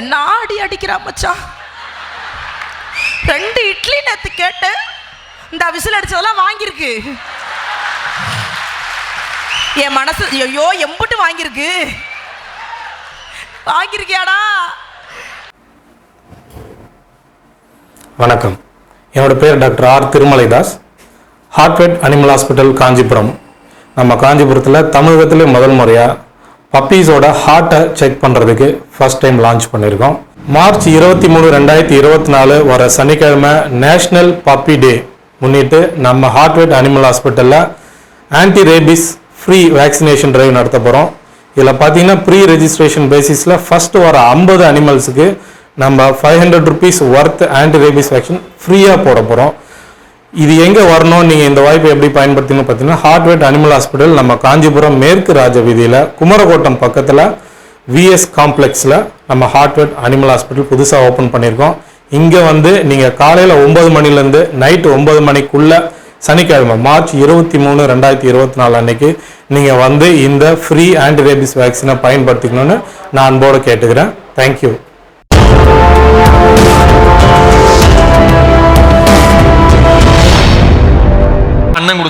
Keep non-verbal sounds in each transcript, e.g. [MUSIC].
என்ன ஆடி அடிக்கிறா மச்சான் ரெண்டு இட்லி நேத்து கேட்டேன். இந்த விசில் அடிச்சதெல்லாம் வாங்கியிருக்கு. என் மனசு ஐயோ எம்புட்டு வாங்கியிருக்கு. வாங்கியிருக்கியாடா? வணக்கம். என்னோட பேர் doctor R Thirumalaidas. Heartvet animal hospital Kanchipuram. நம்ம காஞ்சிபுரத்தில் தமிழகத்திலே முதல் முறையாக பப்பீஸோட ஹார்ட்டை செக் பண்ணுறதுக்கு ஃபர்ஸ்ட் டைம் லான்ச் பண்ணியிருக்கோம் மார்ச் இருபத்தி மூணு ரெண்டாயிரத்தி இருபத்தி நாலு வர சனிக்கிழமை நேஷ்னல் பப்பி டே முன்னிட்டு நம்ம ஹார்ட்வேட் அனிமல் ஹாஸ்பிட்டலில் anti rabies free vaccination drive நடத்த போகிறோம் இதில் பார்த்தீங்கன்னா ப்ரீ ரெஜிஸ்ட்ரேஷன் பேசிஸில் ஃபஸ்ட்டு வர ஐம்பது அனிமல்ஸுக்கு நம்ம five hundred rupees worth anti rabies vaccine ஃப்ரீயாக போட போகிறோம் இது எங்கே வரணும்? நீங்கள் இந்த வாய்ப்பை எப்படி பயன்படுத்திங்கன்னு பார்த்தீங்கன்னா ஹார்ட்வேட் அனிமல் ஹாஸ்பிட்டல் நம்ம காஞ்சிபுரம் மேற்கு ராஜ வீதியில் குமரகோட்டம் பக்கத்தில் விஎஸ் காம்ப்ளெக்ஸில் நம்ம ஹார்ட்வேட் அனிமல் ஹாஸ்பிட்டல் புதுசாக ஓப்பன் பண்ணியிருக்கோம். இங்கே வந்து நீங்கள் காலையில் ஒம்பது மணிலேருந்து நைட்டு ஒம்பது மணிக்குள்ள சனிக்கிழமை மார்ச் இருபத்தி மூணு ரெண்டாயிரத்தி இருபத்தி நாலு அன்னைக்கு நீங்கள் வந்து இந்த ஃப்ரீ ஆன்டிரேபிஸ் வேக்சினை பயன்படுத்திக்கணும்னு நான் அன்போடு கேட்டுக்கிறேன். தேங்க்யூ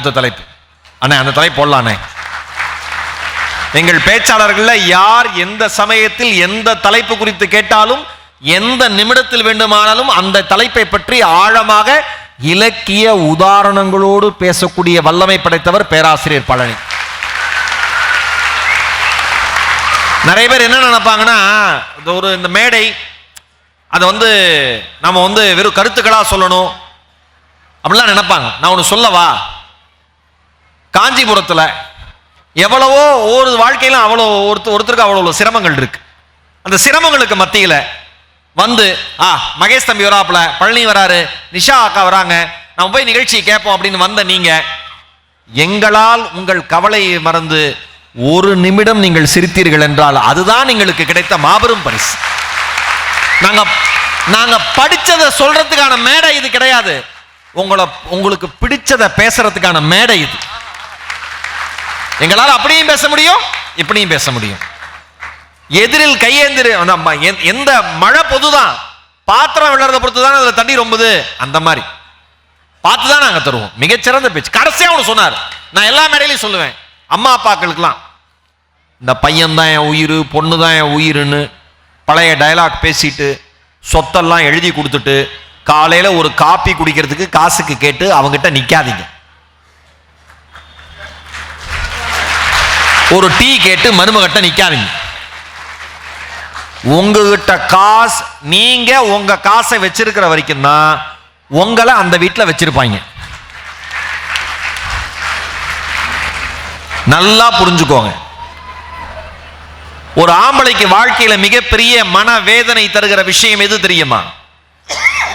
அடுத்த தலைப்பு. அண்ணே அந்த தலைப்பு போடலாம் எங்கள் பேச்சாளர்கள்ல யார் எந்த சமயத்தில் எந்த தலைப்பு குறித்து கேட்டாலும் எந்த நிமிடத்தில் வேண்டுமானாலும் அந்த தலைப்பை பற்றி ஆழமாக இலக்கிய உதாரணங்களோடு பேசக்கூடிய வல்லமை படைத்தவர் பேராசிரியர் பழனி. நிறைய பேர் என்ன நினைப்பாங்கன்னா இந்த ஒரு இந்த மேடை அதை வந்து நம்ம வந்து வெறும் கருத்துக்களாக சொல்லணும். அப்படிலாம் நினைப்பாங்க. நான் ஒன்று சொல்லவா? காஞ்சிபுரத்தில் எவ்வளவோ ஒவ்வொரு வாழ்க்கையிலும் அவ்வளோ ஒருத்தர் ஒருத்தருக்கு அவ்வளோ சிரமங்கள் இருக்கு. அந்த சிரமங்களுக்கு மத்தியில் வந்து ஆ மகேஷ் தம்பி வராப்புல பழனி வராரு நிஷா அக்கா வராங்க நம்ம போய் நிகழ்ச்சி கேட்போம் அப்படின்னு வந்த நீங்கள் எங்களால் உங்கள் கவலையை மறந்து ஒரு நிமிடம் நீங்கள் சிரித்தீர்கள் என்றால் அதுதான் எங்களுக்கு கிடைத்த மாபெரும் பரிசு. நாங்கள் நாங்கள் படித்ததை சொல்றதுக்கான மேடை இது கிடையாது. உங்களை உங்களுக்கு பிடிச்சதை பேசுறதுக்கான மேடை இது. எங்களால் அப்படியும் பேச முடியும் இப்படியும் பேச முடியும். எதிரில் கையேந்திரு எந்த- மழை பொதுதான் பாத்திரம் விழுறத பொறுத்து தானே அதில் தண்ணி ரொம்பது? அந்த மாதிரி. பார்த்து தான் நாங்கள் தருவோம். மிகச்சிறந்த பேச்சு. கடைசியாக ஒன்று சொன்னார். நான் எல்லா மேடையிலையும் சொல்லுவேன். அம்மா அப்பாக்களுக்கெல்லாம் இந்த பையன் தான் என் உயிர் பொண்ணு தான் என் உயிர்னு பழைய டயலாக் பேசிட்டு சொத்தெல்லாம் எழுதி கொடுத்துட்டு காலையில் ஒரு காப்பி குடிக்கிறதுக்கு காசுக்கு கேட்டு அவங்ககிட்ட நிற்காதீங்க ஒரு டீ கேட்டு மருமகிட்ட நிற்காதீங்க உங்ககிட்ட காசு நீங்க உங்க காசை வச்சிருக்கிற வரைக்கும் தான் உங்களை அந்த வீட்டில் வச்சிருப்பாங்க. நல்லா புரிஞ்சுக்கோங்க. ஒரு ஆம்பளைக்கு வாழ்க்கையில மிகப்பெரிய மன வேதனை தருகிற விஷயம் எது தெரியுமா?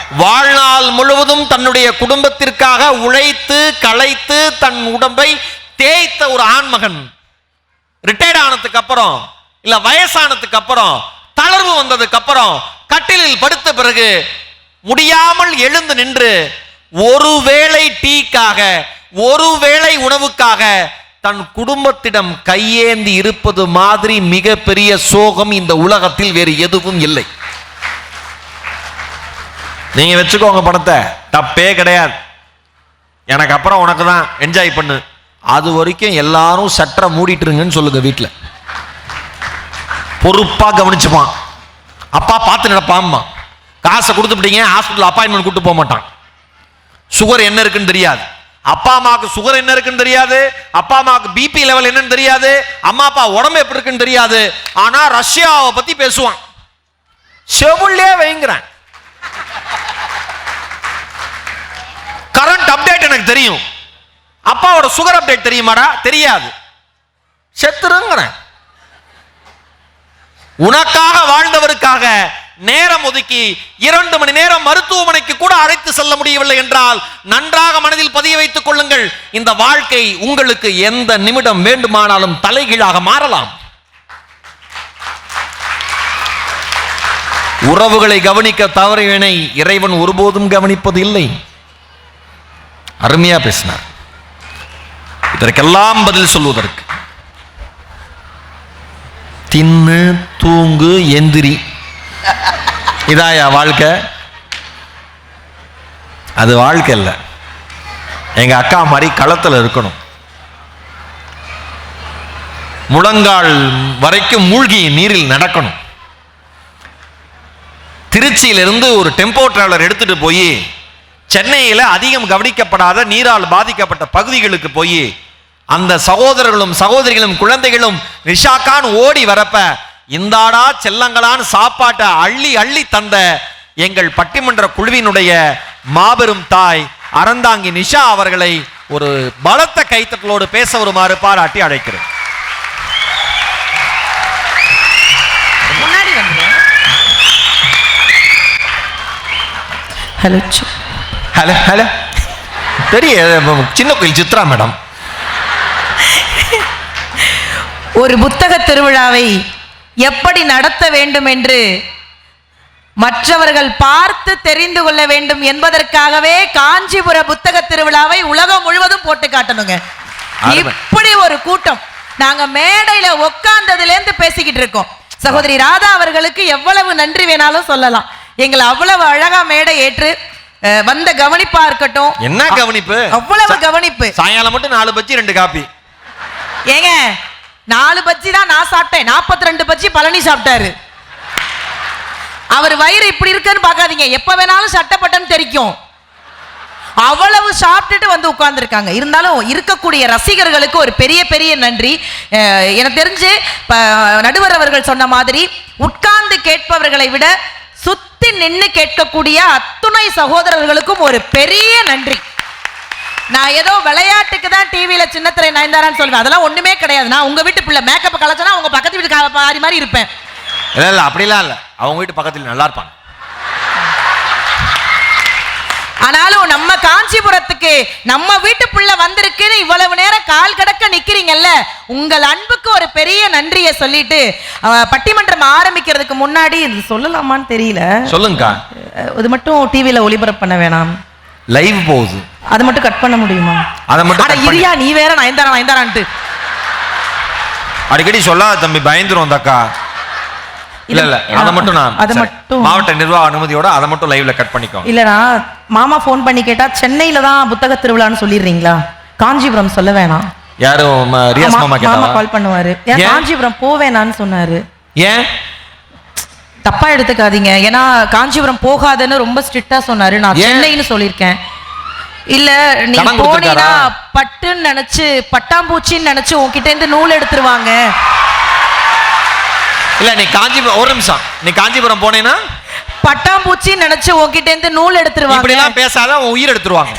வாழ்நாள் முழுவதும் தன்னுடைய குடும்பத்திற்காக உழைத்து களைத்து தன் உடம்பை தேய்த்த ஒரு ஆண்மகன். ரிட்டையர்ட் ஆனதுக்கு அப்புறம் இல்ல வயசானதுக்கு அப்புறம் தளர்வு வந்ததுக்கு அப்புறம் கட்டிலில் படுத்த பிறகு முடியாமல் எழுந்து நின்று ஒருவேளை டீக்காக ஒருவேளை உணவுக்காக தன் குடும்பத்திடம் கையேந்தி இருப்பது மாதிரி மிகப்பெரிய சோகம் இந்த உலகத்தில் வேறு எதுவும் இல்லை. நீங்க வச்சுக்கோங்க பணத்தை. தப்பே கிடையாது. எனக்கு அப்புறம் உனக்கு தான். என்ஜாய் பண்ணு. அது வரைக்கும் எல்லாரும் சட்டரை மூடிட்டுருங்கன்னு சொல்லுங்க வீட்டில் பொறுப்பாக கவனிச்சுப்பான். அப்பா பார்த்து நடப்பாம்மா. காசை கொடுத்துட்டீங்க ஹாஸ்பிட்டல் அப்பாயின்மெண்ட் கூட்டு போக மாட்டான். சுகர் என்ன இருக்குன்னு தெரியாது. அப்பா அம்மாவுக்கு சுகர் என்ன இருக்குன்னு தெரியாது. அப்பா அம்மாவுக்கு பிபி லெவல் என்னன்னு தெரியாது. அம்மா அப்பா உடம்பு எப்படி இருக்குன்னு தெரியாது. ஆனா ரஷ்யாவை பத்தி பேசுவான். செவுள்ளே வைங்கிறேன். கரண்ட் அப்டேட் எனக்கு தெரியும். அப்பாவோட சுகர் அப்டேட் தெரியுமாடா? தெரியாது. செத்துருங்கிறேன். உனக்காக வாழ்ந்தவருக்காக நேரம் ஒதுக்கி இரண்டு மணி நேரம் மருத்துவமனைக்கு கூட அழைத்து செல்ல முடியவில்லை என்றால் நன்றாக மனதில் பதிய வைத்துக் கொள்ளுங்கள். இந்த வாழ்க்கை உங்களுக்கு எந்த நிமிடம் வேண்டுமானாலும் தலைகீழாக மாறலாம். உறவுகளை கவனிக்க தவறுவினை இறைவன் ஒருபோதும் கவனிப்பது இல்லை அருமையா பேசினார். இதற்கெல்லாம் பதில் சொல்வதற்கு. தின்னு தூங்கு எந்திரி. இதாயா வாழ்க்கை? அது வாழ்க்கை இல்லை எங்கள் அக்கா மாதிரி களத்தில் இருக்கணும். முழங்கால் வரைக்கும் மூழ்கி நீரில் நடக்கணும். திருச்சியிலிருந்து ஒரு டெம்போ டிராவலர் எடுத்துட்டு போய் சென்னையில் அதிகம் கவனிக்கப்படாத நீரால் பாதிக்கப்பட்ட பகுதிகளுக்கு போய் அந்த சகோதரர்களும் சகோதரிகளும் குழந்தைகளும் ரிஷாக்கான் ஓடி வரப்ப இந்தாடா செல்லங்களான்னு சாப்பாட்டை அள்ளி அள்ளி தந்த எங்கள் பட்டிமன்ற குழுவினுடைய மாபெரும் தாய் அறந்தாங்கி நிஷா அவர்களை ஒரு பலத்த கைத்தட்டலோடு பேச வருமாறு பாராட்டி அழைக்கிறேன். ஹலோ ஹலோ ஹலோ பெரிய சின்ன கோயில் சித்ரா மேடம் ஒரு புத்தக திருவிழாவை எப்படி நடத்த வேண்டும் என்று மற்றவர்கள் பார்த்து தெரிந்து கொள்ள வேண்டும் என்பதற்காகவே காஞ்சிபுர புத்தக திருவிழாவை உலகம் முழுவதும் போட்டு காட்டணுங்க. இப்படி ஒரு கூட்டம் நாங்க மேடையில உட்கார்ந்ததுல இருந்து பேசிக்கிட்டு இருக்கோம் சகோதரி ராதா அவர்களுக்கு எவ்வளவு நன்றி வேணாலும் சொல்லலாம் எங்களை அவ்வளவு அழகா மேடை ஏற்று வந்த கவனிப்பா இருக்கட்டும். என்ன கவனிப்பு? அவ்வளவு கவனிப்பு. சாயங்காலம் மட்டும் நாலு பச்சி ரெண்டு காப்பி ஏங்க நாலு பஜ்ஜி தான் நான் சாப்பிட்டேன். நாற்பத்தி ரெண்டு பஜ்ஜி பழனி சாப்பிட்டாரு. அவர் வயிறு இப்படி இருக்குன்னு பார்க்காதீங்க. எப்ப வேணாலும் சட்டப்பட்டன்னு தெரிக்கும். அவ்வளவு சாப்பிட்டுட்டு வந்து உட்கார்ந்துருக்காங்க. இருந்தாலும் இருக்கக்கூடிய ரசிகர்களுக்கு ஒரு பெரிய பெரிய நன்றி. எனக்கு தெரிஞ்சு நடுவர் அவர்கள் சொன்ன மாதிரி உட்கார்ந்து கேட்பவர்களை விட சுத்தி நின்று கேட்கக்கூடிய அத்துணை சகோதரர்களுக்கும் ஒரு பெரிய நன்றி. நான் ஏதோ விளையாட்டுக்கு தான் டிவியில சின்னத்திரை நயன்தாரான்னு சொல்லுவேன் அதெல்லாம் ஒண்ணுமே கிடையாது. நான் உங்க வீட்டு பிள்ளை. மேக்கப் கலச்சனா உங்க பக்கத்து வீட்டு பாரி மாதிரி இருப்பேன். இல்ல இல்ல அப்படிலாம் இல்ல. அவங்க வீட்டு பக்கத்துல நல்லா இருப்பாங்க. ஆனாலும் நம்ம காஞ்சிபுரத்துக்கு நம்ம வீட்டு பிள்ளை வந்திருக்குன்னு இவ்வளவு நேரம் கால் கடக்க நிக்கிறீங்கல்ல உங்கள் அன்புக்கு ஒரு பெரிய நன்றியை சொல்லிட்டு பட்டிமன்றம் ஆரம்பிக்கிறதுக்கு முன்னாடி இது சொல்லலாமான்னு தெரியல. சொல்லுங்கக்கா. அஹ், இது மட்டும் டிவியில ஒளிபரப்பு பண்ண வேணாம். லைவ் போகுது. அதை மட்டும் கட் பண்ண முடியுமா? அதை மட்டும் இரியா நீ வேற நயன்தாரா நயன்தாரான்ட்டு அடிக்கடி சொல்லாத தம்பி பயந்துரும் அந்த அக்கா இல்ல இல்ல இல்ல, அதை மட்டும் நான் அதை சரி, மட்டும். மாவட்ட நிர்வாக அனுமதியோட அதை மட்டும் லைவ்ல கட் பண்ணிக்கோ இல்லடா மாமா ஃபோன் பண்ணி கேட்டா சென்னையில தான் புத்தக திருவிழான்னு சொல்லிடுறீங்களா? காஞ்சிபுரம் சொல்ல வேணாம். யாரும் ரியாஸ் மாமா கால் பண்ணுவாரு? காஞ்சிபுரம் போவேனான்னு சொன்னாரு. ஏன்? தப்பா எடுத்துக்காதீங்க. ஏன்னா காஞ்சிபுரம் போகாதன்னு ரொம்ப ஸ்ட்ரிக்டா சொன்னாரு. நான்? சென்னைன்னு சொல்லியிருக்கேன். இல்ல நீ கொடுத்திருக்காரா? பட்டுன்னு நினைச்சு பட்டாம்பூச்சின்னு நினைச்சு உன்கிட்ட இருந்து நூல் எடுத்துருவாங்க. இல்ல நீ காஞ்சிபுரம் ஒரு நிமிஷம். நீ காஞ்சிபுரம் போனேன்னா? பட்டாம்பூச்சின்னு நினைச்சு உன்கிட்ட இருந்து நூல் இப்படி எடுத்துருவாங்க. எல்லாம் பேசாத உன் உயிர் எடுத்துருவாங்க.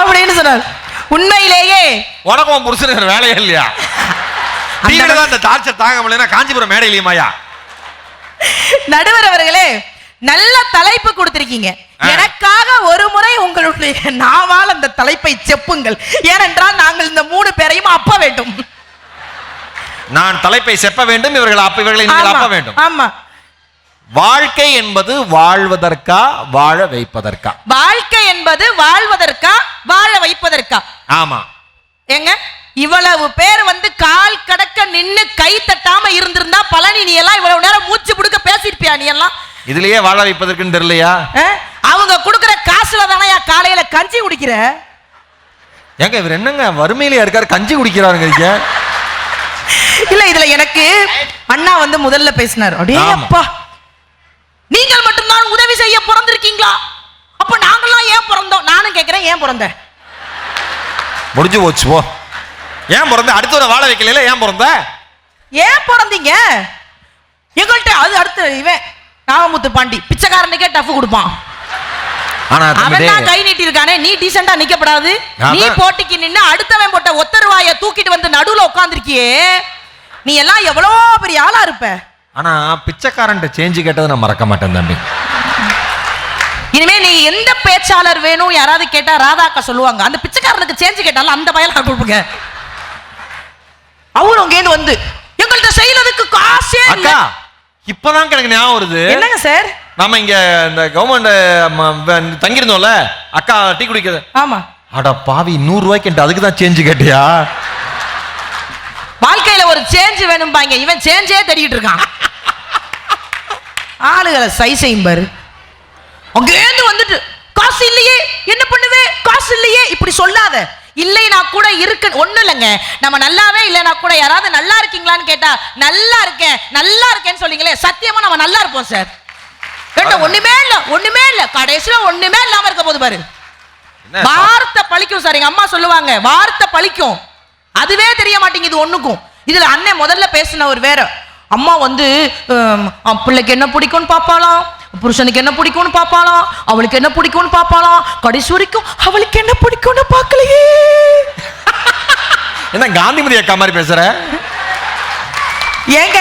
அப்படின்னு சொன்னார். உண்மையிலேயே. உனக்கு உன் புருஷனுக்கு வேலையே இல்லையா? தான் இந்த டார்ச்சர் தாங்க முடியலன்னா காஞ்சிபுரம் மேடையிலையுமாயா நடுவர் அவர்களே நல்ல தலைப்பு கொடுத்திருக்கீங்க. எனக்காக ஒரு முறை உங்களுடைய நாவால் அந்த தலைப்பை செப்புங்கள். ஏனென்றால் நாங்கள் இந்த மூணு பேரையும் அப்ப வேண்டும். நான் தலைப்பை செப்ப வேண்டும் இவர்கள் அப்ப இவர்களை நீங்கள் அப்ப வேண்டும். ஆமா. வாழ்க்கை என்பது வாழ்வதற்கா வாழ வைப்பதற்கா? வாழ்க்கை என்பது வாழ்வதற்கா வாழ வைப்பதற்கா? ஆமா. ஏங்க இவ்வளவு பேர் வந்து கால் கடக்க நின்னு கை தட்டாம இருந்திருந்தா பழனி நீ எல்லாம் இவ்வளவு நேரம் மூச்சு புடுக்க பேசிருப்பியா நீ எல்லாம்? இதுலயே வாழ வைப்பதற்குன்னு தெரியலையா? அவங்க கொடுக்கிற காசுல தானே காலையில கஞ்சி குடிக்கிற? ஏங்க இவர் என்னங்க வறுமையில இருக்காரு கஞ்சி குடிக்கிறாருங்க இங்க. இல்ல இதுல எனக்கு அண்ணா வந்து முதல்ல பேசினார். ஆமா. அப்பா நீங்கள் மட்டும்தான் உதவி செய்ய பிறந்திருக்கீங்களா? அப்ப நாங்கெல்லாம் ஏன் பிறந்தோம்? நானும் கேக்குறேன் ஏன் பிறந்த? முடிஞ்சு போச்சு போ. ஏன் பிறந்த? அடுத்தவரை வாழ வைக்கல ஏன் பிறந்த? ஏன் பிறந்தீங்க? எங்கள்கிட்ட அது அடுத்து இவன் நாகமுத்து பாண்டி பிச்சைக்காரனுக்கே டஃப் கொடுப்பான். அவன் தான் டேய், கை நீட்டி இருக்கானே நீ டீசெண்டா நிக்கப்படாது. நான் நீ தான். போட்டிக்கு நின்னு அடுத்தவன் போட்ட ஒத்தருவாய தூக்கிட்டு வந்து நடுவுல உட்கார்ந்திருக்கியே நீ எல்லாம் எவ்வளவோ பெரிய ஆளா இருப்ப? ஆனா பிச்சைக்காரன்ட்ட சேஞ்சு கேட்டதை நான் மறக்க மாட்டேன் தம்பி. இனிமே நீ எந்த பேச்சாளர் வேணும்? யாராவது கேட்டா ராதாக்கா சொல்லுவாங்க. அந்த பிச்சைக்காரனுக்கு சேஞ்சு கேட்டாலும் அந்த பயலா கொடுப்புங்க. அவரும் அங்கேருந்து வந்து எங்கள்கிட்ட செய்யறதுக்கு காசே இல்ல. அக்கா இப்பதான் எனக்கு ஞாபகம் வருது. என்னங்க சார்? நாம இங்க இந்த கவர்மெண்ட் தங்கியிருந்தோம்ல அக்கா டீ குடிக்கிறது ஆமா. அட பாவி நூறு ரூபாய்க்கு அதுக்கு தான் சேஞ்சு கேட்டியா? வாழ்க்கையில ஒரு சேஞ்ச் வேணும்பாங்க இவன் சேஞ்சே தேடிட்டு இருக்கான். ஆளுகளை சை செய்யும் பாரு. அங்கேருந்து வந்துட்டு காசு இல்லையே என்ன பண்ணுவே? காசு இல்லையே இப்படி சொல்லாத. இல்லைனா கூட இருக்கு ஒண்ணும் இல்லைங்க. நம்ம நல்லாவே இல்லைனா கூட யாராவது நல்லா இருக்கீங்களான்னு கேட்டா நல்லா இருக்கேன் நல்லா இருக்கேன்னு சொல்லிங்களே சத்தியமா நம்ம நல்லா இருப்போம் சார் கேட்டா ஒண்ணுமே இல்ல ஒண்ணுமே இல்ல. கடைசியில ஒண்ணுமே இல்லாம இருக்க போது பாரு. வார்த்தை பழிக்கும் சார் எங்க அம்மா சொல்லுவாங்க வார்த்தை பழிக்கும். அதுவே தெரிய மாட்டேங்குது ஒண்ணுக்கும். இதுல அண்ணன் முதல்ல பேசினவர் வேற. அம்மா வந்து பிள்ளைக்கு என்ன பிடிக்கும்னு பாப்பாளாம்? புருஷனுக்கு என்ன பிடிக்கும்னு பாப்பாளாம் அவளுக்கு என்ன பிடிக்கும்னு பாப்பாளாம் கடைசி வரைக்கும் அவளுக்கு என்ன பிடிக்கும்னு பார்க்கலையே. என்ன காந்திமதி அக்கா மாதிரி பேசுற? ஏங்க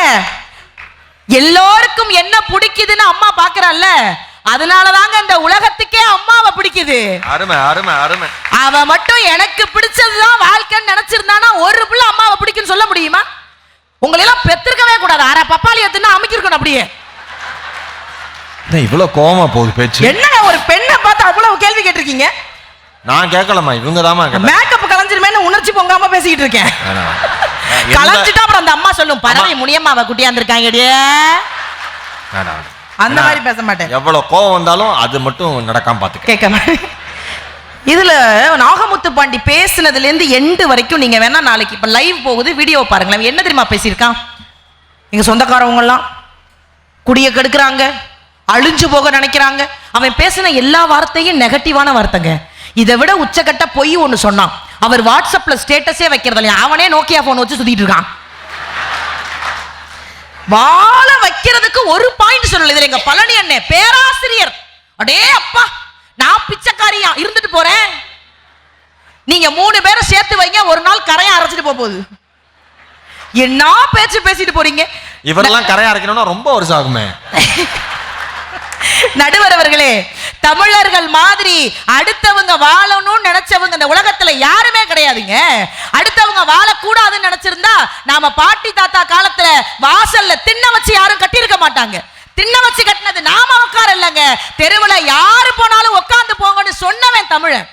எல்லோருக்கும் என்ன பிடிக்குதுன்னு அம்மா பாக்குறாள்ல அதனாலதாங்க இந்த உலகத்துக்கே அம்மாவை பிடிக்குது. அருமை அருமை அருமை. அவ மட்டும் எனக்கு பிடிச்சதுதான் வாழ்க்கைன்னு நினைச்சிருந்தானா ஒரு புள்ள அம்மாவை பிடிக்குன்னு சொல்ல முடியுமா? உங்களை எல்லாம் பெத்திருக்கவே கூடாது. அரை பப்பாளியை தின்னு அமைக்கிருக்கணும் அப்படியே. இவ்வளவு கோவமா போகுது பேச்சு. என்னங்க ஒரு பெண்ணை பார்த்து அவ்வளவு கேள்வி கேட்டிருக்கீங்க? நான் கேட்கலாமா இவங்க தாமா மேக்கப் கலைஞ்சிருமேனு உணர்ச்சி பொங்காம பேசிக்கிட்டு இருக்கேன். [LAUGHS] கலைஞ்சிட்டா அப்புறம் அந்த அம்மா சொல்லும் பறவை முனியம்மாவை குட்டியாந்துருக்காங்கடியே அந்த மாதிரி பேச மாட்டேன். எவ்வளவு கோவம் வந்தாலும் அது மட்டும் நடக்காம பாத்துக்க. கேட்க இதுல நாகமுத்து பாண்டி பேசுனதுல இருந்து எண்டு வரைக்கும் நீங்க வேணா நாளைக்கு இப்ப லைவ் போகுது வீடியோ பாருங்களேன். என்ன தெரியுமா பேசியிருக்கான்? எங்க சொந்தக்காரவங்க எல்லாம் குடிய கெடுக்குறாங்க. அழிஞ்சு போக நினைக்கிறாங்க. அவன் பேசின எல்லா வார்த்தையும் நெகட்டிவான வார்த்தைங்க. இதை விட உச்சக்கட்ட பொய் ஒன்று சொன்னான். அவர் வாட்ஸ்அப்ல ஸ்டேட்டஸே வைக்கிறது இல்லையா? அவனே நோக்கியா போன் வச்சு சுத்திட்டு இருக்கான். வாழ வைக்கிறதுக்கு ஒரு பாயிண்ட் சொல்லல. இதுல எங்க பழனி அண்ணே பேராசிரியர். அடே அப்பா நான் பிச்சைக்காரியா இருந்துட்டு போறேன். நீங்க மூணு பேரை சேர்த்து வைங்க ஒரு நாள் கரையா அரைச்சிட்டு போக போகுது. என்ன பேச்சு பேசிட்டு போறீங்க? இவரெல்லாம் கரையா இருக்கணும்னா ரொம்ப வருஷம் ஆகுமே [LAUGHS] நடுவர் அவர்களே தமிழர்கள் மாதிரி அடுத்தவங்க வாழணும்னு நினைச்சவங்க இந்த உலகத்துல யாருமே கிடையாதுங்க. அடுத்தவங்க வாழக்கூடாதுன்னு நினைச்சிருந்தா நாம பாட்டி தாத்தா காலத்துல வாசல்ல திண்ண வச்சு யாரும் கட்டியிருக்க மாட்டாங்க. திண்ண வச்சு கட்டினது நாம உட்கார இல்லைங்க. தெருவுல யாரு போனாலும் உட்கார்ந்து போங்கன்னு சொன்னவன் தமிழன்.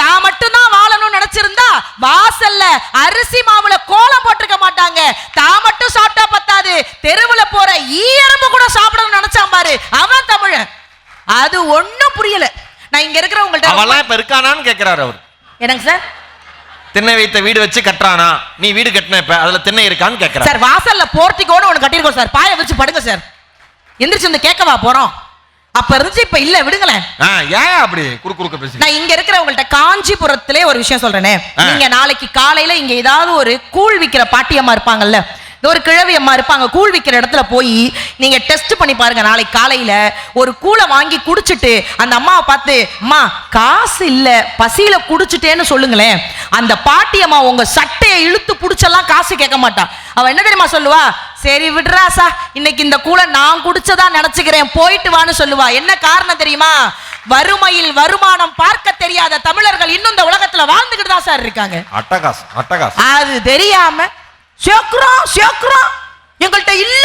தான் மட்டும்தான் வாழணும்னு நினைச்சிருந்தா வாசல்ல அரிசி மாவுல கோலம் போட்டிருக்க மாட்டாங்க. தான் மட்டும் சாப்பிட்டா பத்தாது. தெருவுல போற ஈயரம்பு கூட சாப்பிடணும்னு நினைச்சான் பாரு. அவன் தமிழன். அது ஒண்ணும் புரியல. நான் இங்க இருக்கிறவங்கள்ட்ட அவெல்லாம் இப்ப இருக்கானான்னு கேக்குறாரு அவர். என்னங்க சார்? திண்ணை வைத்த வீடு வச்சு கட்டுறானா? நீ வீடு கட்டின இப்ப அதுல திண்ணை இருக்கான்னு கேக்குறாரு. சார் வாசல்ல போர்ட்டிக்கோன்னு ஒண்ணு கட்டியிருக்கோம் சார். பாய வச்சு படுங்க சார். எந்திரிச்சு வந்து கேட்கவா போறோம். அப்ப இருந்துச்சு இப்ப இல்ல விடுங்களேன். ஏன் அப்படி குறு குறுக்க பேசி நான் இங்க இருக்கிறவங்கள்ட்ட காஞ்சிபுரத்திலே ஒரு விஷயம் சொல்றேனே. நீங்க நாளைக்கு காலையில இங்க ஏதாவது ஒரு கூழ் விக்கிற பாட்டியம்மா இருப்பாங்கல்ல ஒரு கிழவி அம்மா இருப்பாங்க கூழ் விக்கிற இடத்துல போய் நீங்க டெஸ்ட் பண்ணி பாருங்க நாளைக்கு காலையில ஒரு கூளை வாங்கி குடிச்சிட்டு அந்த அம்மாவை பார்த்து அம்மா காசு இல்ல பசியில குடிச்சிட்டேன்னு சொல்லுங்களேன். அந்த பாட்டியம்மா உங்க சட்டையை இழுத்து புடிச்செல்லாம் காசு கேட்க மாட்டா. அவ என்ன தெரியுமா சொல்லுவா? சரி விடுறாசா இன்னைக்கு இந்த கூளை நான் குடிச்சதா நினைச்சுக்கிறேன். போயிட்டு வான்னு சொல்லுவா. என்ன காரணம் தெரியுமா? வறுமையில் வருமானம் பார்க்க தெரியாத தமிழர்கள் இன்னும் இந்த உலகத்துல வாழ்ந்துகிட்டு தான் சார் இருக்காங்க. அட்டகாசம் அட்டகாசம். அது தெரியாம சேர்க்கிறோம் சேர்க்கிறோம் எங்கள்கிட்ட இல்ல.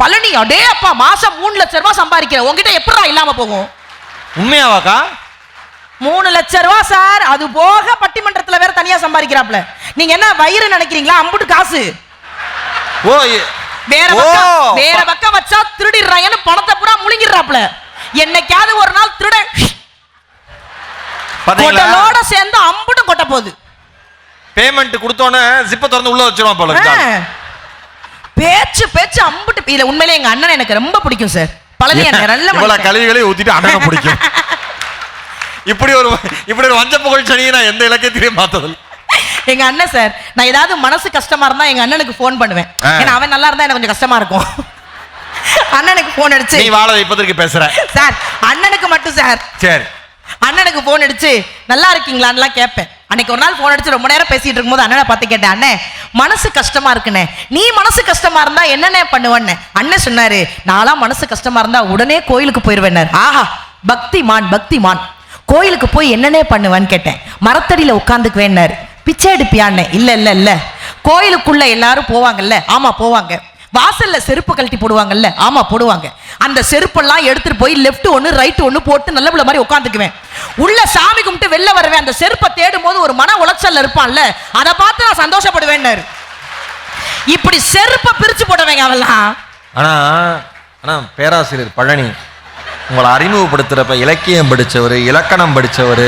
பழனி அடே அப்பா மாசம் மூணு லட்ச ரூபாய் சம்பாதிக்கிற. உங்ககிட்ட எப்படா இல்லாம போகும்? உண்மையாவாக்கா? மூணு லட்ச ரூபாய் சார் அது போக பட்டிமன்றத்துல வேற தனியா சம்பாதிக்கிறாப்ல நீங்க என்ன வயிறு நினைக்கிறீங்களா? அம்புட்டு காசு. ஓ வேற பக்கம் வேற பக்கம் வச்சா திருடிடுறாங்கன்னு பணத்தை பூரா முழுங்கிடுறாப்ல என்னைக்காவது ஒரு நாள் திருட கொட்டலோட சேர்ந்து அம்புட்டும் கொட்ட போகுது. பேமெண்ட் கொடுத்தோன்னே ஜிப்பை திறந்து உள்ள வச்சிருவான் போல. பேச்சு பேச்சு அம்புட்டு இதுல உண்மையிலே எங்க அண்ணன் எனக்கு ரொம்ப பிடிக்கும் சார் பழனி அண்ணன் நல்ல இவ்வளவு. கழுவிகளை ஊத்திட்டு அண்ணனை பிடிக்கும். [LAUGHS] இப்படி ஒரு இப்படி ஒரு வஞ்ச புகழ் சனியை நான் எந்த இலக்கியத்திலையும் பார்த்ததில்லை. எங்க அண்ணன் சார் நான் ஏதாவது மனசு கஷ்டமா இருந்தா எங்க அண்ணனுக்கு ஃபோன் பண்ணுவேன். ஏன்னா அவன் நல்லா இருந்தா எனக்கு கொஞ்சம் கஷ்டமா இருக்கும். அண்ணனுக்கு ஃபோன் அடிச்சு. நீ வாழ வைப்பதற்கு பேசுற. சார் அண்ணனுக்கு மட்டும் சார் சரி. அண்ணனுக்கு ஃபோன் அடிச்சு நல்லா இருக்கீங்களான்லாம் கேட்பேன். அன்னைக்கு ஒரு நாள் ஃபோன் அடிச்சு ரொம்ப நேரம் பேசிட்டு இருக்கும்போது அண்ணனை பார்த்து கேட்டேன் அண்ணே மனசு கஷ்டமா இருக்குண்ணே. நீ மனசு கஷ்டமா இருந்தா என்னென்ன பண்ணுவேன்னு? அண்ணன் சொன்னாரு நான்லாம் மனசு கஷ்டமா இருந்தா உடனே கோயிலுக்கு போயிருவேன்னாரு ஆஹா பக்திமான் பக்திமான். கோயிலுக்கு போய் என்னென்ன பண்ணுவேன்னு கேட்டேன். மரத்தடியில உட்காந்துக்குவேன்னாரு பிச்சை எடுப்பியான்னு இல்ல இல்ல இல்ல. கோயிலுக்குள்ள எல்லாரும் போவாங்கல்ல? ஆமா போவாங்க. வாசல்ல செருப்பு கழட்டி போடுவாங்கல்ல? ஆமா போடுவாங்க. அந்த செருப்பெல்லாம் எடுத்துட்டு போய் லெஃப்ட் ஒன்னு ரைட் ஒன்னு போட்டு நல்ல பிள்ளை மாதிரி உட்காந்துக்குவேன் உள்ள சாமி கும்பிட்டு வெளில வருவேன். அந்த செருப்பை தேடும் போது ஒரு மன உளைச்சல் இருப்பான்ல? அதை பார்த்து நான் சந்தோஷப்படுவேன்னாரு. இப்படி செருப்பை பிரிச்சு போட்டவங்க அவெல்லாம். ஆனா ஆனா பேராசிரியர் பழனி உங்களை அறிமுகப்படுத்துறப்ப இலக்கியம் படிச்சவர் இலக்கணம் படிச்சவர்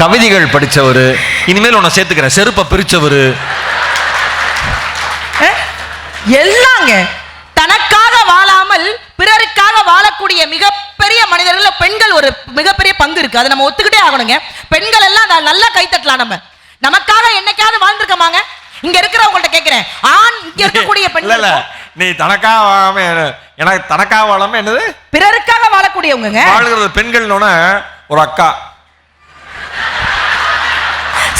கவிதைகள் படித்தவர் இனிமேல் உன்னை சேர்த்துக்கிறேன். செருப்பை பிரித்தவர் எல்லாங்க. தனக்காக வாழாமல் பிறருக்காக வாழக்கூடிய மிகப்பெரிய மனிதர்கள் பெண்கள் ஒரு மிகப்பெரிய பங்கு இருக்கு. அதை நம்ம ஒத்துக்கிட்டே ஆகணுங்க. பெண்கள் எல்லாம் நல்லா கைத்தட்டலாம் நம்ம. நமக்காக என்னைக்காவது வாழ்ந்திருக்கமாங்க? இங்க இருக்கிறவங்கள்ட்ட கேக்குறேன். ஆண் இங்க இருக்கக்கூடிய பெண்கள் நீ தனக்காக வாழாம எனக்கு தனக்காக வாழாம என்னது? பிறருக்காக வாழக்கூடியவங்க வாழ்கிறது பெண்கள்னோட ஒரு அக்கா.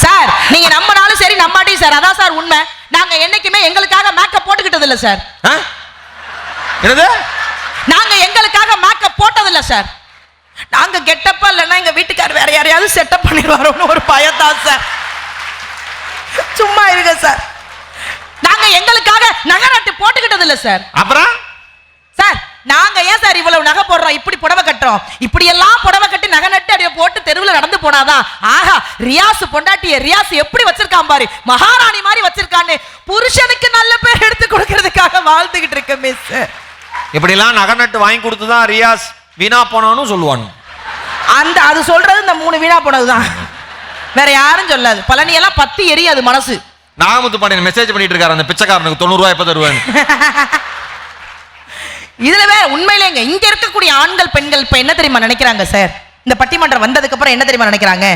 சார் நீங்க நம்பினாலும் சரி நம்பாட்டியும் சார். அதான் சார் உண்மை. நாங்க என்னைக்குமே எங்களுக்காக மேக்கப் போட்டுக்கிட்டது இல்ல சார்? என்னது? நாங்க எங்களுக்காக மேக்கப் போட்டது இல்ல சார் நாங்க கெட்டப்பா இல்லைன்னா எங்க வீட்டுக்கார் வேற யாரையாவது செட்டப் பண்ணிடுவாரோன்னு ஒரு பயத்தான் சார் சும்மா இருங்க சார் நாங்க எங்களுக்காக நகை நட்டு போட்டுக்கிட்டது இல்ல சார் அப்புறம்? சார் நாங்க ஏன் சார் இவ்வளவு நகை போடுறோம்? இப்படி புடவை கட்டுறோம். இப்படி எல்லாம் புடவை கட்டி நகை நட்டு அப்படியே போட்டு தெருவுல நடந்து போனாதான் ஆஹா ரியாஸ் பொண்டாட்டிய ரியாஸ் எப்படி வச்சிருக்கான் பாரு? மகாராணி மாதிரி வச்சிருக்கான்னு புருஷனுக்கு நல்ல பேர் எடுத்து கொடுக்கறதுக்காக வாழ்ந்துகிட்டு இருக்க மிஸ் இப்படிலாம் நகை நட்டு வாங்கி கொடுத்து தான் ரியாஸ் வீணா போனான்னு சொல்லுவான். அந்த அது சொல்றது இந்த மூணு வீணா போனதுதான். வேற யாரும் சொல்லாது. பழனி எல்லாம் பத்தி எரியாது மனசு. நாகமுத்து பாண்டியன் மெசேஜ் பண்ணிட்டு இருக்காரு அந்த பிச்சைக்காரனுக்கு தொண்ணூறு ரூபாய் எப்ப தருவேன் [LAUGHS] இதுல வேற உண்மையிலேங்க இங்க இருக்கக்கூடிய ஆண்கள் பெண்கள் இப்ப என்ன தெரியுமா நினைக்கிறாங்க சார் இந்த பட்டிமன்றம் வந்ததுக்கு அப்புறம் என்ன தெரியுமா நினைக்கிறாங்க.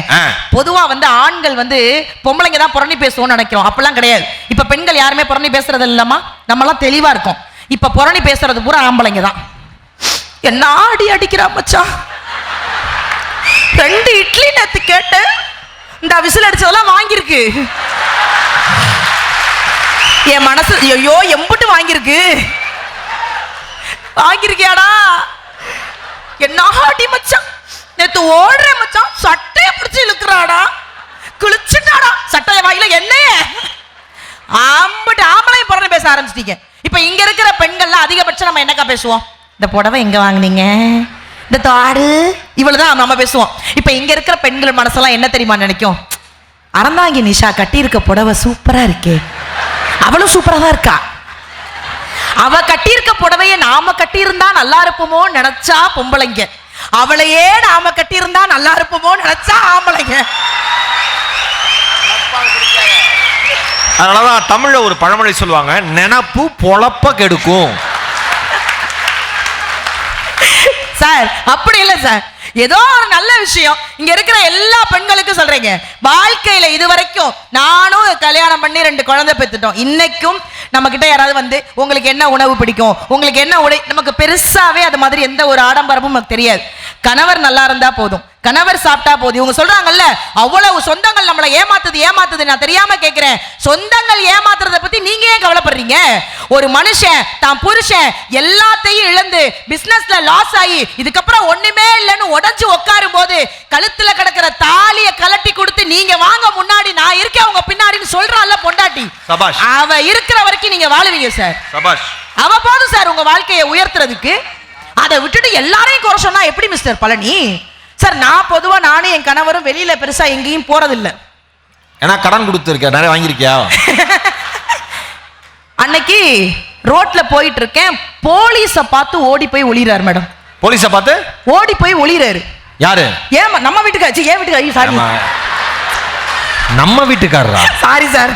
பொதுவா வந்து ஆண்கள் வந்து பொம்பளைங்க தான் புரணி பேசுவோம்னு நினைக்கிறோம். அப்பெல்லாம் கிடையாது. இப்ப பெண்கள் யாருமே புரணி பேசுறது இல்லாமா நம்மலாம் தெளிவா இருக்கோம். இப்ப புரணி பேசுறது பூரா ஆம்பளைங்க தான். என்ன அடி அடிக்கிறா மச்சான் ரெண்டு இட்லி நேத்து கேட்டேன். இந்த விசில் அடிச்சதெல்லாம் வாங்கியிருக்கு. என் மனசு ஐயோ எம்புட்டு வாங்கியிருக்கு. வாங்கியிருக்கியாடா? என்ன அடி மச்சான்? நேத்து ஓடுற மச்சான் சட்டையை பிடிச்சி இழுக்கிறாடா? கிழிச்சுட்டாடா சட்டைய வாயில என்ன ஆம்பட்டு ஆம்பளையும் புறணை பேச ஆரம்பிச்சிட்டீங்க. இப்ப இங்க இருக்கிற பெண்கள்லாம் அதிகபட்சம் நம்ம என்னக்கா பேசுவோம்? இந்த புடவை எங்க வாங்குனீங்க? இந்த தாடு? இவ்வளவுதான் நம்ம பேசுவோம். இப்ப இங்க இருக்கிற பெண்கள் மனசெல்லாம் என்ன தெரியுமா நினைக்கும்? அறந்தாங்கி நிஷா கட்டியிருக்க புடவை சூப்பரா இருக்கே. அவளும் சூப்பரா தான் இருக்கா? அவ கட்டியிருக்க புடவைய நாம கட்டியிருந்தா நல்லா இருப்போமோ நினைச்சா பொம்பளைங்க. அவளையே நாம கட்டியிருந்தா நல்லா இருப்போமோ நினைச்சா ஆம்பளைங்க. அதனாலதான் தமிழ்ல ஒரு பழமொழி சொல்லுவாங்க நினப்பு பொழப்ப கெடுக்கும். சார் அப்படி இல்ல சார். ஏதோ ஒரு நல்ல விஷயம். இங்க இருக்கிற எல்லா பெண்களுக்கும் சொல்றீங்க. வாழ்க்கையில இது வரைக்கும் நானும் கல்யாணம் பண்ணி ரெண்டு குழந்தை பெற்றுட்டோம். இன்னைக்கும் நம்ம கிட்ட யாராவது வந்து உங்களுக்கு என்ன உணவு பிடிக்கும்? உங்களுக்கு என்ன உடை? நமக்கு பெருசாவே அது மாதிரி எந்த ஒரு ஆடம்பரமும் நமக்கு தெரியாது. கணவர் நல்லா இருந்தா போதும். கணவர் சாப்பிட்டா போதும். இவங்க சொல்றாங்கல்ல அவ்வளவு சொந்தங்கள் நம்மளை ஏமாத்துது ஏமாத்துது நான் தெரியாம கேட்கிறேன் சொந்தங்கள் ஏமாத்துறத பத்தி நீங்க ஏன் கவலைப்படுறீங்க? ஒரு மனுஷன் தான் புருஷன் எல்லாத்தையும் இழந்து பிசினஸ்ல லாஸ் ஆகி இதுக்கப்புறம் ஒண்ணுமே இல்லைன்னு உடைஞ்சு உட்காரும் போது கழுத்துல கிடக்கிற தாலிய கலட்டி கொடுத்து நீங்க வாங்க முன்னாடி நான் இருக்கேன் உங்க பின்னாடின்னு சொல்றான்ல பொண்டாட்டி. சபாஷ். அவ இருக்கிற வரைக்கும் நீங்க வாழுவீங்க சார். சபாஷ். அவ போதும் சார் உங்க வாழ்க்கையை உயர்த்துறதுக்கு. அதை விட்டுட்டு எல்லாரையும் குறை சொன்னா எப்படி மிஸ்டர் பழனி? சார் நான் பொதுவா நானும் என் கணவரும் வெளியில பெருசா எங்கேயும் போறதில்ல. ஏன்னா கடன் கொடுத்துருக்க நிறைய வாங்கியிருக்கியா? [LAUGHS] அன்னைக்கு ரோட்ல போயிட்டு இருக்கேன் போலீஸ பார்த்து ஓடி போய் ஒளிறாரு மேடம். போலீஸை பார்த்து? ஓடி போய் ஒளிறாரு. யாரு? ஏன் நம்ம வீட்டுக்கு ஆச்சு ஏன் வீட்டுக்கு சாரி. நம்ம வீட்டுக்காரரா? சாரி சார்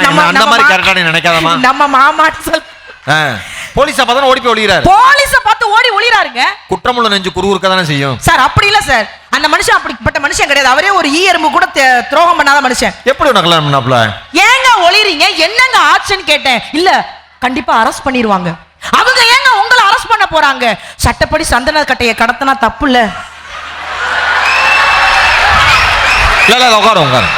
என்ன அந்த மாதிரி கரெக்டா நீ நினைக்காதம்மா. நம்ம மாமான்னு சொல் ஆ. போலீஸை பார்த்தா ஓடி போய் ஒளிகிறாரு போலீஸ பார்த்து ஓடி ஒளிறாருங்க குற்றமுள்ள நெஞ்சு குறுகுறுக்க தானே செய்யும்? சார் அப்படி இல்ல சார். அந்த மனுஷன் அப்படிப்பட்ட மனுஷன் கிடையாது. அவரே ஒரு ஈ எறும்பு கூட துரோகம் பண்ணாத மனுஷன். எப்படி உனக்கு கல்யாணம் பண்ணாப்ல ஏங்க ஒளிறீங்க என்னங்க ஆச்சுன்னு கேட்டேன். இல்ல கண்டிப்பா அரெஸ்ட் பண்ணிடுவாங்க அவங்க ஏங்க உங்களை அரெஸ்ட் பண்ண போறாங்க? சட்டப்படி சந்தன கட்டையை கடத்தினா தப்பு இல்ல இல்ல இல்ல உட்காரு உட்காரு.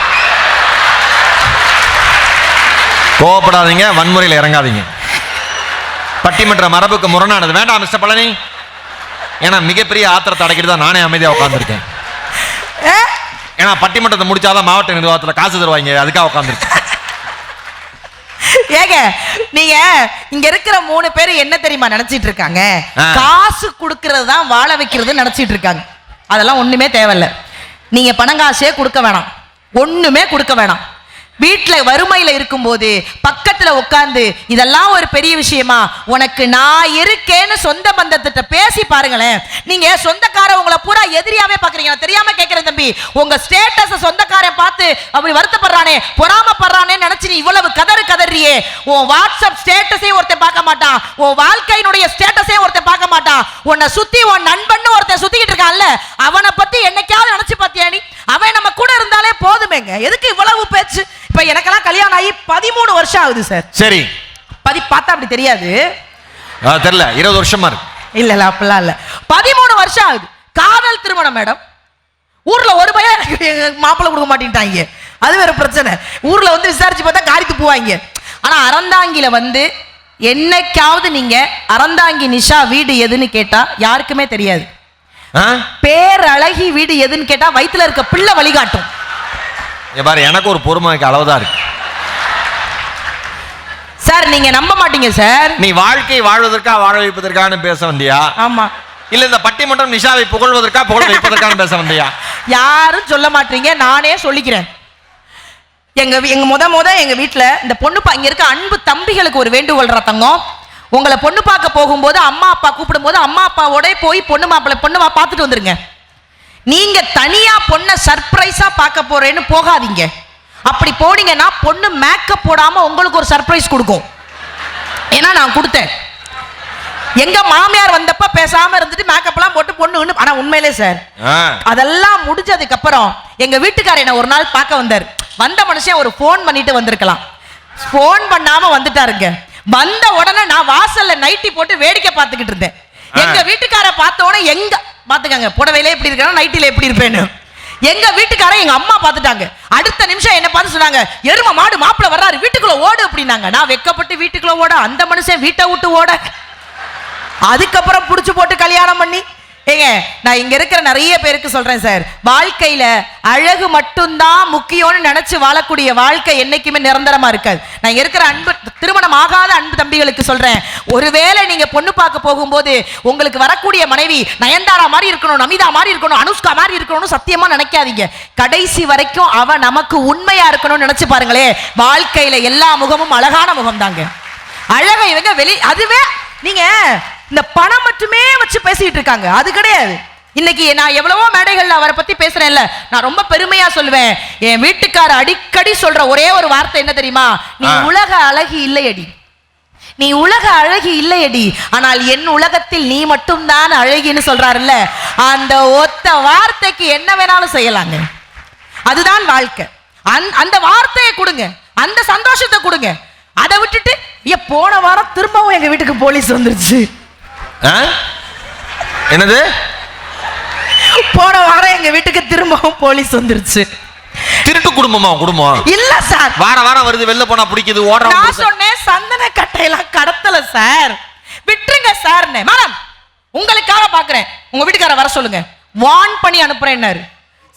கோவப்படாதீங்க வன்முறையில் இறங்காதீங்க. பட்டிமன்ற மரபுக்கு முரணானது. வேண்டாம் மிஸ்டர் பழனி. ஏன்னா மிகப்பெரிய ஆத்திரத்தை அடைக்கிட்டு தான் நானே அமைதியாக உட்காந்துருக்கேன்? ஏன்னா பட்டிமன்றத்தை முடிச்சாதான் மாவட்ட நிர்வாகத்தில் காசு தருவாங்க. அதுக்காக உட்காந்துருக்கேன் [LAUGHS] ஏங்க நீங்க இங்க இருக்கிற மூணு பேர் என்ன தெரியுமா நினைச்சிட்டு இருக்காங்க. காசு கொடுக்கறது தான் வாழ வைக்கிறது நினைச்சிட்டு இருக்காங்க. அதெல்லாம் ஒண்ணுமே தேவையில்ல. நீங்க பணம் காசே கொடுக்க வேணாம். ஒண்ணுமே கொடுக்க வேணாம். வீட்டில் வறுமையில் இருக்கும்போது பக்கத்தில் உட்காந்து இதெல்லாம் ஒரு பெரிய விஷயமா? உனக்கு நான் இருக்கேன்னு சொந்த பந்தத்திட்ட பேசி பாருங்களேன். நீங்க சொந்தக்கார உங்களை பூரா எதிரியாவே பாக்குறீங்க. தெரியாம கேட்கிறேன் தம்பி. உங்க ஸ்டேட்டஸ் சொந்தக்காரன் பார்த்து அப்படி வருத்தப்படுறானே பொறாமப்படுறானே நினைச்சு நீ இவ்வளவு கதறு கதறியே. உன் வாட்ஸ்அப் ஸ்டேட்டஸே ஒருத்தன் பார்க்க மாட்டான். உன் வாழ்க்கையினுடைய ஸ்டேட்டஸே ஒருத்தன் பார்க்க மாட்டான். உன்னை சுத்தி உன் நண்பன் ஒருத்தன் சுத்திக்கிட்டு இருக்கான்ல அவனை பத்தி என்னைக்காவது நினைச்சு பார்த்தியா நீ? அவன் நம்ம கூட இருந்தாலே போதுமேங்க. எதுக்கு இவ்வளவு பேச்சு? இப்ப எனக்கெல்லாம் கல்யாணம் ஆகி பதிமூணு வருஷம் ஆகுது சார். சரி. பதி பார்த்தா அப்படி தெரியாது. தெரியல. இருபது வருஷமா இருக்கு. இல்ல இல்ல அப்படிலாம் இல்ல. பதிமூணு வருஷம் ஆகுது. காதல் திருமணம் மேடம். ஊர்ல ஒரு பையன் எனக்கு மாப்பிள்ளை கொடுக்க மாட்டேன்ட்டாங்க. அது வேற பிரச்சனை. ஊர்ல வந்து விசாரிச்சு பார்த்தா காரி துப்புவாங்க ஆனா அறந்தாங்கில வந்து என்னைக்காவது நீங்க அறந்தாங்கி நிஷா வீடு எதுன்னு கேட்டா யாருக்குமே தெரியாது? பேரழகி வீடு எதுன்னு கேட்டா வயித்துல இருக்க பிள்ளை வழிகாட்டும். இங்க பாரு எனக்கு ஒரு பொறுமைக்கு அளவுதான் இருக்கு. சார் நீங்க நம்ப மாட்டீங்க சார். நீ வாழ்க்கை வாழ்வதற்கா வாழ வைப்பதற்கான பேச வந்தியா? ஆமா. இல்ல இந்த பட்டிமன்றம் நிஷாவை புகழ்வதற்கா புகழ வைப்பதற்கான பேச வந்தியா? யாரும் சொல்ல மாட்டீங்க நானே சொல்லிக்கிறேன். எங்க எங்க முத முத எங்க வீட்ல இந்த பொண்ணு பா இங்க இருக்க அன்பு தம்பிகளுக்கு ஒரு வேண்டுகோள்ரா தங்கம். உங்களை பொண்ணு பார்க்க போகும்போது அம்மா அப்பா கூப்பிடும்போது அம்மா அப்பாவோட போய் பொண்ணு மாப்பிள்ளை பொண்ணு பார்த்துட்டு வந்துருங்க. நீங்க தனியா பொண்ணை சர்ப்ரைஸா பார்க்க போறேன்னு போகாதீங்க. அப்படி போனீங்கன்னா பொண்ணு மேக்கப் போடாம உங்களுக்கு ஒரு சர்ப்ரைஸ் கொடுக்கும். ஏன்னா நான் கொடுத்தேன். எங்க மாமியார் வந்தப்ப பேசாம இருந்துட்டு மேக்கப்லாம் போட்டு பொண்ணு ஆனா உண்மையிலே சார். அதெல்லாம் முடிஞ்சதுக்கு அப்புறம் எங்க வீட்டுக்காரர் என்ன ஒரு நாள் பார்க்க வந்தார். வந்த மனுஷன் ஒரு ஃபோன் பண்ணிட்டு வந்திருக்கலாம். ஃபோன் பண்ணாம வந்துட்டாருங்க. வந்த உடனே நான் வாசல்ல நைட்டி போட்டு வேடிக்கை பார்த்துக்கிட்டு இருந்தேன். எங்க வீட்டுக்கார பார்த்த உடனே எங்க பார்த்துக்கங்க புடவையில எப்படி இருக்கணும் நைட்டில எப்படி இருப்பேன்னு. எங்க வீட்டுக்காரன் எங்க அம்மா பார்த்துட்டாங்க அடுத்த நிமிஷம் என்ன பார்த்து சொன்னாங்க எரும மாடு மாப்பிள வர்றாரு வீட்டுக்குள்ள ஓடு அப்படின்னாங்க. நான் வெக்கப்பட்டு வீட்டுக்குள்ள ஓட அந்த மனுஷன் வீட்டை விட்டு ஓட. அதுக்கப்புறம் பிடிச்சி போட்டு கல்யாணம் பண்ணி. ஏங்க நான் இங்க இருக்கிற நிறைய பேருக்கு சொல்றேன் சார். வாழ்க்கையில அழகு மட்டும்தான் முக்கியம்னு நினைச்சு வாழக்கூடிய வாழ்க்கை என்னைக்குமே நிரந்தரமா இருக்காது. நான் இங்க இருக்கிற அன்பு திருமணம் ஆகாத அன்பு தம்பிகளுக்கு சொல்றேன். ஒருவேளை நீங்க பொண்ணு பார்க்க போகும்போது உங்களுக்கு வரக்கூடிய மனைவி நயன்தாரா மாதிரி இருக்கணும் நமிதா மாதிரி இருக்கணும் அனுஷ்கா மாதிரி இருக்கணும்னு சத்தியமா நினைக்காதீங்க. கடைசி வரைக்கும் அவ நமக்கு உண்மையா இருக்கணும்னு நினைச்சு பாருங்களேன். வாழ்க்கையில எல்லா முகமும் அழகான முகம் தாங்க அழகை இவங்க வெளி அதுவே நீங்க இந்த பணம் மட்டுமே வச்சு பேசிட்டு இருக்காங்க. அது கிடையாது. இன்னைக்கு நான் எவ்வளவோ மேடைகள்ல அவரை பத்தி பேசுறேன்ல நான் ரொம்ப பெருமையா சொல்லுவேன். என் வீட்டுக்கார அடிக்கடி சொல்ற ஒரே ஒரு வார்த்தை என்ன தெரியுமா? நீ. உலக அழகி இல்லையடி. நீ உலக அழகி இல்லையடி. ஆனால் என் உலகத்தில் நீ மட்டும்தான் அழகின்னு சொல்றாருல்ல. அந்த ஒத்த வார்த்தைக்கு என்ன வேணாலும் செய்யலாங்க. அதுதான் வாழ்க்கை. அந்த அந்த வார்த்தையை கொடுங்க. அந்த சந்தோஷத்தை கொடுங்க. அதை விட்டுட்டு ஏ போன வாரம் திரும்பவும் எங்க வீட்டுக்கு போலீஸ் வந்துருச்சு? என்னது? போன வாரம் எங்க வீட்டுக்கு திரும்பவும் போலீஸ் வந்துருச்சு. திருட்டு குடும்பமா குடும்பம்? இல்ல சார். வார வாரம் வருது வெளில போனா பிடிக்குது நான் ஓடுறான் சொன்னேன் சந்தன கட்டையெல்லாம் கடத்தல சார். விட்டுருங்க சார் மேடம் உங்களுக்காக பாக்குறேன். உங்க வீட்டுக்கார வர சொல்லுங்க. வான் பண்ணி அனுப்புறேன்னாரு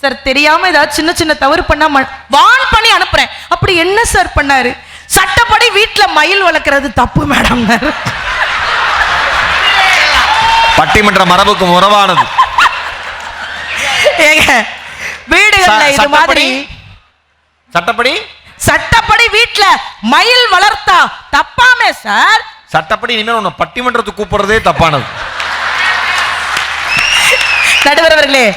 சார் தெரியாம ஏதாவது சின்ன சின்ன தவறு பண்ணா வான் பண்ணி அனுப்புறேன். அப்படி என்ன சார் பண்ணாரு? சட்டப்படி வீட்ல மயில் வளர்க்கறது தப்பு மேடம். பட்டிமன்ற மரபுக்கு உறவானது. வீடுகள்ல இது? மாதிரி சட்டப்படி? சட்டப்படி? வீட்ல மயில் வளர்த்தா தப்பாமே சார்? சட்டப்படி இனிமேல் உன்னை பட்டிமன்றத்துக்கு கூப்பிடுறதே தப்பானது. நடுவர் அவர்களே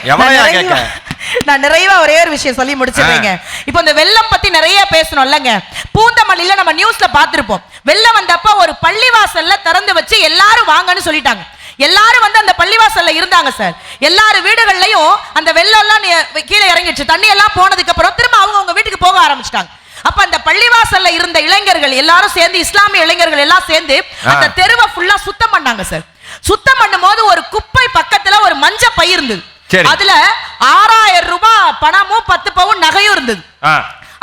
நான் நிறைவா- ஒரே ஒரு விஷயம் சொல்லி முடிச்சிடுறேங்க. இப்போ இந்த வெள்ளம் பத்தி நிறைய பேசணும் இல்லங்க பூந்தமல்லியில நம்ம நியூஸ்ல பார்த்திருப்போம். வெள்ளம் வந்தப்ப ஒரு பள்ளிவாசல்ல திறந்து வச்சு எல்லாரும் வாங்கன்னு சொல்லிட்டாங்க. எல்லாரும் வந்து அந்த பள்ளிவாசல்ல இருந்தாங்க சார். எல்லாரும் வீடுகள்லயும் அந்த வெள்ளம் எல்லாம் கீழே இறங்கிடுச்சு. தண்ணி எல்லாம் போனதுக்கு அப்புறம் திரும்ப அவங்க அவங்க வீட்டுக்கு போக ஆரம்பிச்சிட்டாங்க. அப்ப அந்த பள்ளிவாசல்ல இருந்த இளைஞர்கள் எல்லாரும் சேர்ந்து இஸ்லாமிய இளைஞர்கள் எல்லாம் சேர்ந்து அந்த. தெருவை ஃபுல்லா சுத்தம் பண்ணாங்க சார். சுத்தம் பண்ணும்போது ஒரு குப்பை பக்கத்துல ஒரு மஞ்ச பை இருந்தது. அதுல ஆறாயிரம் ரூபாய் பணமும் பத்து பவுன் நகையும் இருந்தது.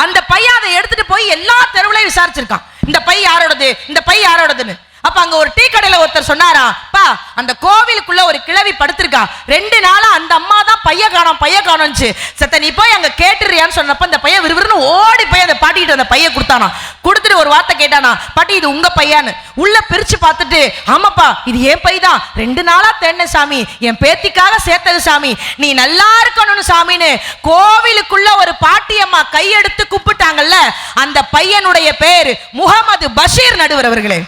அந்த பையன் அதை எடுத்துட்டு போய் எல்லா தெருவுலையும் விசாரிச்சிருக்கான். இந்த பை யாரோடது? இந்த பை யாரோடதுன்னு. அப்ப அங்க ஒரு டீ கடையில ஒருத்தர் சொன்னாரா பா அந்த கோவிலுக்குள்ள ஒரு கிழவி படுத்திருக்கா. ரெண்டு நாளா அந்த அம்மா தான் பைய காணோம் பைய காணோம்ச்சு சத்த நீ போய் அங்க கேட்டுறியான்னு சொன்னப்ப அந்த பையன் விறுவிறுன்னு ஓடி போய் அந்த பாட்டிக்கிட்ட அந்த பைய கொடுத்தானா கொடுத்துட்டு ஒரு வார்த்தை கேட்டானா பாட்டி இது உங்க பையான்னு. உள்ள பிரிச்சு பார்த்துட்டு ஆமாப்பா இது என் பை தான். ரெண்டு நாளா தேடின சாமி. என் பேத்திக்காக சேர்த்தது சாமி. நீ நல்லா இருக்கணும்னு சாமின்னு கோவிலுக்குள்ள ஒரு பாட்டியம்மா கையெடுத்து கூப்பிட்டாங்கல்ல அந்த பையனுடைய பேர் முகமது பஷீர் நடுவர் அவர்களே.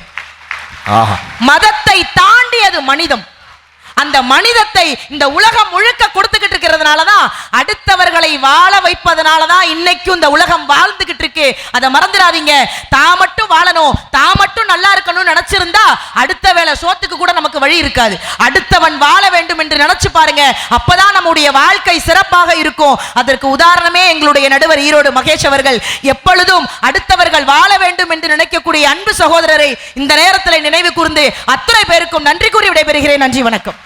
மதத்தை தாண்டியது மனிதம். அந்த மனிதத்தை இந்த உலகம் முழுக்க கொடுத்துக்கிட்டு இருக்கிறதுனால தான் அடுத்தவர்களை வாழ வைப்பதனால தான் இன்னைக்கும் இந்த உலகம் வாழ்ந்துகிட்டு இருக்கு. அதை மறந்துடாதீங்க. தான் மட்டும் வாழணும். தான் மட்டும் நல்லா இருக்கணும்னு நினைச்சிருந்தா அடுத்த வேளை சோத்துக்கு கூட நமக்கு வழி இருக்காது. அடுத்தவன் வாழ வேண்டும் என்று நினைச்சு பாருங்க. அப்பதான் நம்முடைய வாழ்க்கை சிறப்பாக இருக்கும். அதற்கு உதாரணமே எங்களுடைய நடுவர் ஈரோடு மகேஷ் அவர்கள். எப்பொழுதும் அடுத்தவர்கள் வாழ வேண்டும் என்று நினைக்கக்கூடிய அன்பு சகோதரரை இந்த நேரத்தில் நினைவு கூர்ந்து அத்தனை பேருக்கும் நன்றி கூறி விடைபெறுகிறேன். நன்றி வணக்கம்.